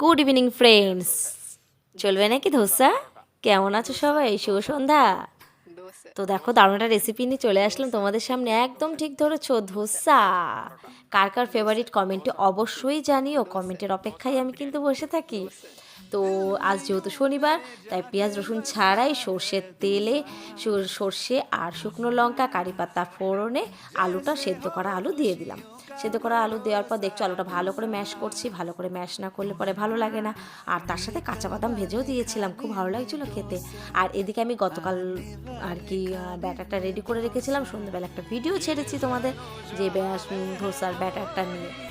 Good evening friends চলবে নাকি ধোসা? কেমন আছো সবাই? শুভ সন্ধ্যা। তো দেখো, দারুণ একটা রেসিপি নিয়ে চলে আসলাম তোমাদের সামনে। একদম ঠিক ধরেছো, ধোসা। কার কার ফেভারিট কমেন্টে অবশ্যই জানিও। কমেন্টের অপেক্ষায় আমি কিন্তু বসে থাকি। তো আজ যেহেতু শনিবার, তাই পেঁয়াজ, রসুন ছাড়াই সর্ষের তেলে সর- সর্ষে আর শুকনো লঙ্কা, কারি পাতা ফোড়নে আলুটা সেদ্ধ করা আলু দিয়ে দিলাম। সেদ্ধ করা আলু দেওয়ার পর দেখছ আলুটা ভালো করে ম্যাশ করছি, ভালো করে ম্যাশ না করলে পরে ভালো লাগে না। আর তার সাথে কাঁচা বাদাম ভেজেও দিয়েছিলাম, খুব ভালো লাগছিল খেতে। আর এদিকে আমি গতকাল আর কি ব্যাটারটা রেডি করে রেখেছিলাম। সন্ধ্যেবেলা একটা ভিডিও ছেড়েছি তোমাদের, যে ধোসার ব্যাটারটা নিয়ে।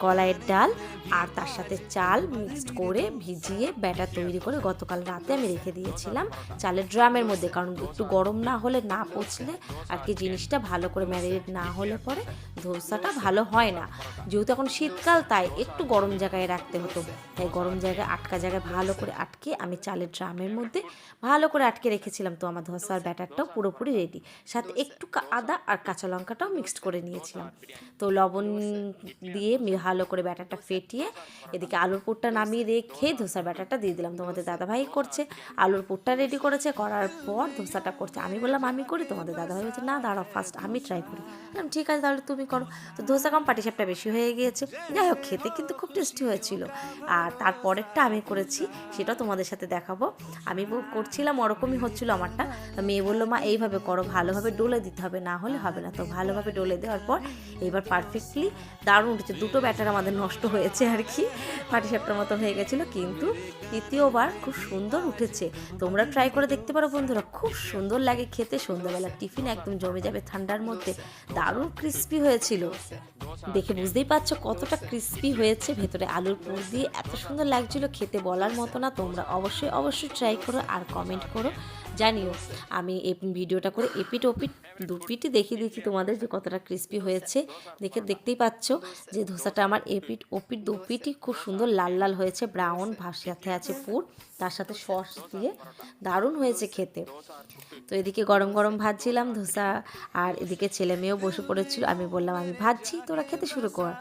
কলাইয়ের ডাল আর তার সাথে চাল মিক্সড করে ভিজিয়ে ব্যাটার তৈরি করে গতকাল রাতে আমি রেখে দিয়েছিলাম চালের ড্রামের মধ্যে, কারণ একটু গরম না হলে না পচলে আর কি জিনিসটা ভালো করে ম্যারিনেট না হলে পরে ধোসাটা ভালো হয় না। যেহেতু এখন শীতকাল, তাই একটু গরম জায়গায় রাখতে হতো। তাই গরম জায়গায়, আটকা জায়গায় ভালো করে আটকে আমি চালের ড্রামের মধ্যে ভালো করে আটকে রেখেছিলাম তো আমার ধোসার ব্যাটারটাও পুরোপুরি রেডি সাথে একটু আদা আর কাঁচা লঙ্কাটাও মিক্সড করে নিয়েছিলাম। তো লবণ দিয়ে ভালো করে ব্যাটারটা ফেটিয়ে এদিকে আলুর পুরটা নামিয়ে রেখে ধোসার ব্যাটারটা দিয়ে দিলাম। তোমাদের দাদাভাই করছে। আলুর পুরটা রেডি করেছে। করার পর ধোসাটা করছে। আমি বললাম, আমি করি। তোমাদের দাদাভাই বলছে, না, দাঁড়াও ফার্স্ট আমি ট্রাই করি। ঠিক আছে, তাহলে তুমি করো। তো ধোসা কম পাটিসাপটা বেশি হয়ে গিয়েছে। যাই হোক, খেতে কিন্তু খুব টেস্টি হয়েছিল। আর তারপরেরটা আমি করেছি সেটাও তোমাদের সাথে দেখাবো। আমি করছিলাম ওরকমই হচ্ছিল আমারটা। মেয়ে বলল, মা, এইভাবে করো, ভালোভাবে ডলে দিতে হবে, না হলে হবে না। তো ভালোভাবে ডলে দেওয়ার পর এবার পারফেক্টলি দারুণ উঠেছে দুটো ব্যাটার আমাদের নষ্ট হয়েছে আর কি। পাটিসাপটার মতো হয়ে গেছিল। কিন্তু তৃতীয়বার খুব সুন্দর উঠেছে। তোমরা ট্রাই করে দেখতে পারো বন্ধুরা। খুব সুন্দর লাগে খেতে। সন্ধ্যাবেলা টিফিন একদম জমে যাবে ঠান্ডার মধ্যে। দারুণ ক্রিস্পি হয়েছিল দেখে বুঝতেই পারছ কতটা ক্রিস্পি হয়েছে ভেতরে আলুর পুর দিয়ে। এত সুন্দর লাগছিল খেতে বলার মতো না, তোমরা অবশ্যই অবশ্যই ট্রাই করো আর কমেন্ট করো। জানিও, আমি এই ভিডিওটা করে এপিট ওপিট দুপিটই দেখিয়ে দিচ্ছি তোমাদের যে কতটা ক্রিস্পি হয়েছে। দেখে দেখতেই পাচ্ছ যে ধোসাটা আমার এপিট ওপিট দুপিটই খুব সুন্দর লাল লাল হয়েছে ব্রাউন সাথে আছে পুর, তার সাথে সস দিয়ে দারুণ হয়েছে খেতে। তো এদিকে গরম গরম ভাজছিলাম ধোসা, আর এদিকে ছেলে মেয়েও বসে পড়েছিল, আমি বললাম, আমি ভাজছি, তোরা খেতে শুরু কর।